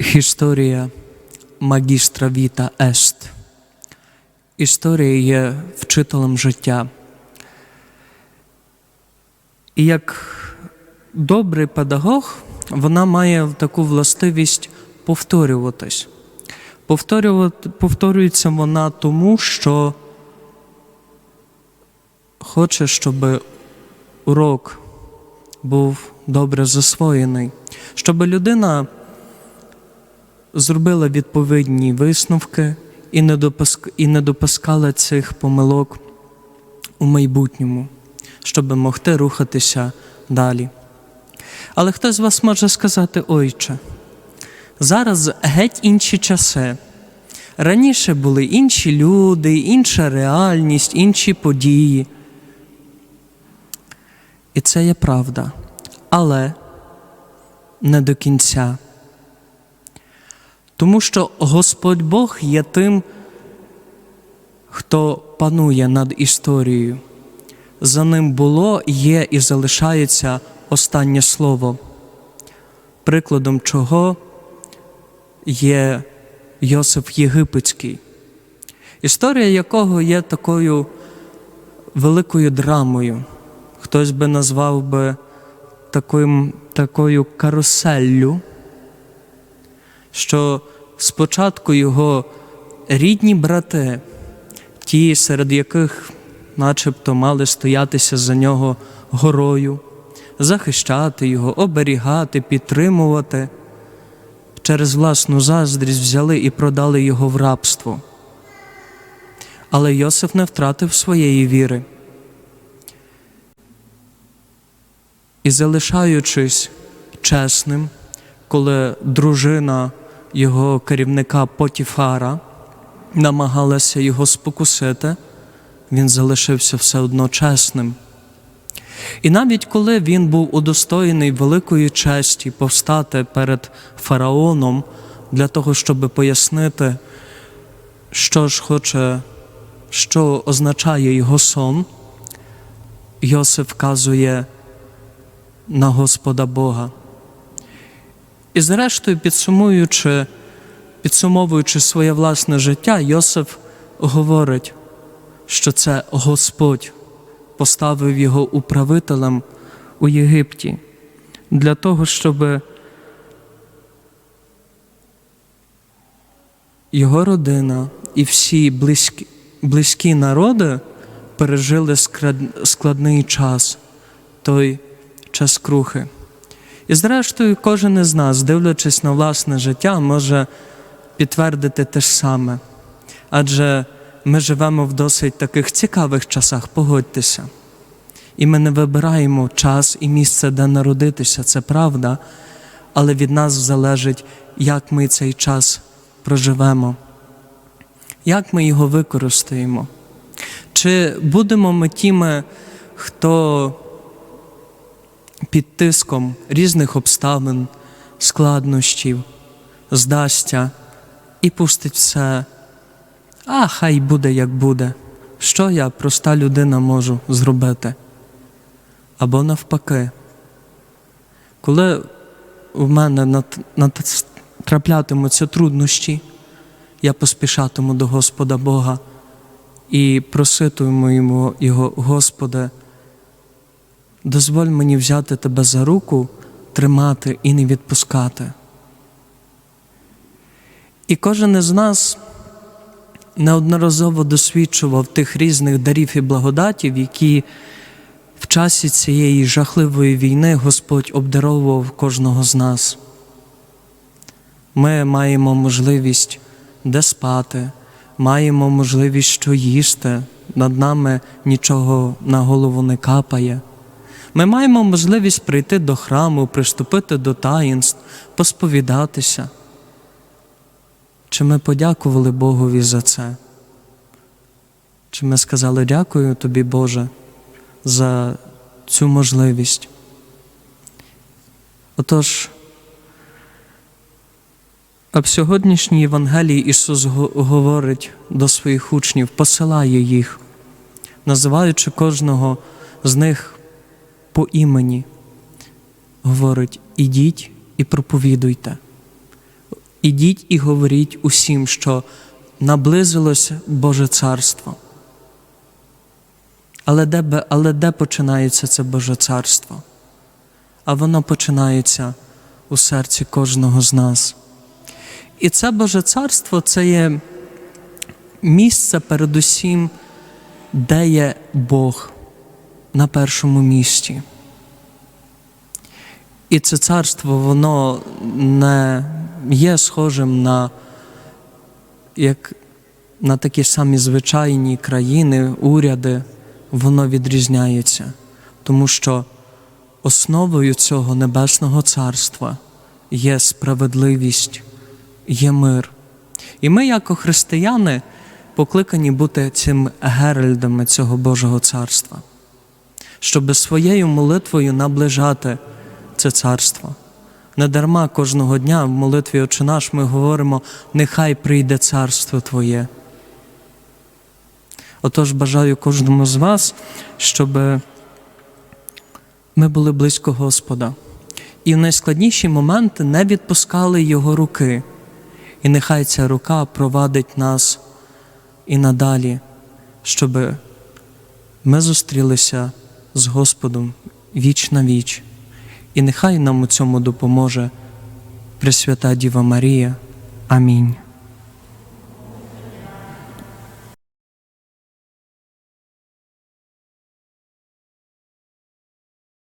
Історія магістра Віта Ест. Історія є вчителем життя. І як добрий педагог, вона має таку властивість повторюватись. Повторювати, повторюється вона тому, що хоче, щоб урок був добре засвоєний, щоб людина зробила відповідні висновки і не, допускала цих помилок у майбутньому, щоб могти рухатися далі. Але хтось з вас може сказати, ойче, зараз геть інші часи. Раніше були інші люди, інша реальність, інші події. І це є правда, але не до кінця. Тому що Господь Бог є тим, хто панує над історією. За ним було, є і залишається останнє слово, прикладом чого є Йосиф Єгипетський, історія якого є такою великою драмою. Хтось би назвав би таким, такою каруселлю, що спочатку його рідні брати, ті, серед яких начебто мали стоятися за нього горою, захищати його, оберігати, підтримувати, через власну заздрість взяли і продали його в рабство. Але Йосиф не втратив своєї віри. І залишаючись чесним, коли дружина його керівника Потіфара намагалася його спокусити, він залишився все одно чесним. І навіть коли він був удостоєний великої честі повстати перед фараоном для того, щоб пояснити, що ж хоче, що означає його сон, Йосиф вказує на Господа Бога. І зрештою, підсумуючи, підсумовуючи своє власне життя, Йосиф говорить, що це Господь поставив його управителем у Єгипті для того, щоб його родина і всі близькі, близькі народи пережили складний час, той час крухи. І зрештою, кожен із нас, дивлячись на власне життя, може підтвердити те ж саме. Адже ми живемо в досить таких цікавих часах, погодьтеся. І ми не вибираємо час і місце, де народитися, це правда, але від нас залежить, як ми цей час проживемо, як ми його використаємо. Чи будемо ми тими, хто під тиском різних обставин, складнощів, здасться і пустить все, а хай буде, як буде. Що я, проста людина, можу зробити? Або навпаки, коли в мене траплятимуться труднощі, я поспішатиму до Господа Бога і проситиму йому Його, Господи, дозволь мені взяти тебе за руку, тримати і не відпускати. І кожен із нас неодноразово досвідчував тих різних дарів і благодатів, які в часі цієї жахливої війни Господь обдаровував кожного з нас. Ми маємо можливість де спати, маємо можливість що їсти, над нами нічого на голову не капає. Ми маємо можливість прийти до храму, приступити до таїнств, посповідатися. Чи ми подякували Богові за це? Чи ми сказали дякую тобі, Боже, за цю можливість? Отож, а в сьогоднішній Євангелії Ісус говорить до своїх учнів, посилає їх, називаючи кожного з них по імені, говорить: ідіть і проповідуйте. Ідіть і говоріть усім, що наблизилося Боже Царство. Але де, але де починається це Боже Царство? А воно починається у серці кожного з нас. І це Боже Царство це є місце передусім, де є Бог на першому місці. І це царство, воно не є схожим на, як, на такі самі звичайні країни, уряди, воно відрізняється, тому що основою цього небесного царства є справедливість, є мир. І ми, як християни, покликані бути цим геральдами цього Божого царства, щоб своєю молитвою наближати це царство. Недарма кожного дня в молитві Отче наш ми говоримо, нехай прийде царство Твоє. Отож бажаю кожному з вас, щоб ми були близько Господа і в найскладніші моменти не відпускали Його руки. І нехай ця рука провадить нас і надалі, щоб ми зустрілися з Господом віч на віч. І нехай нам у цьому допоможе Пресвята Діва Марія. Амінь.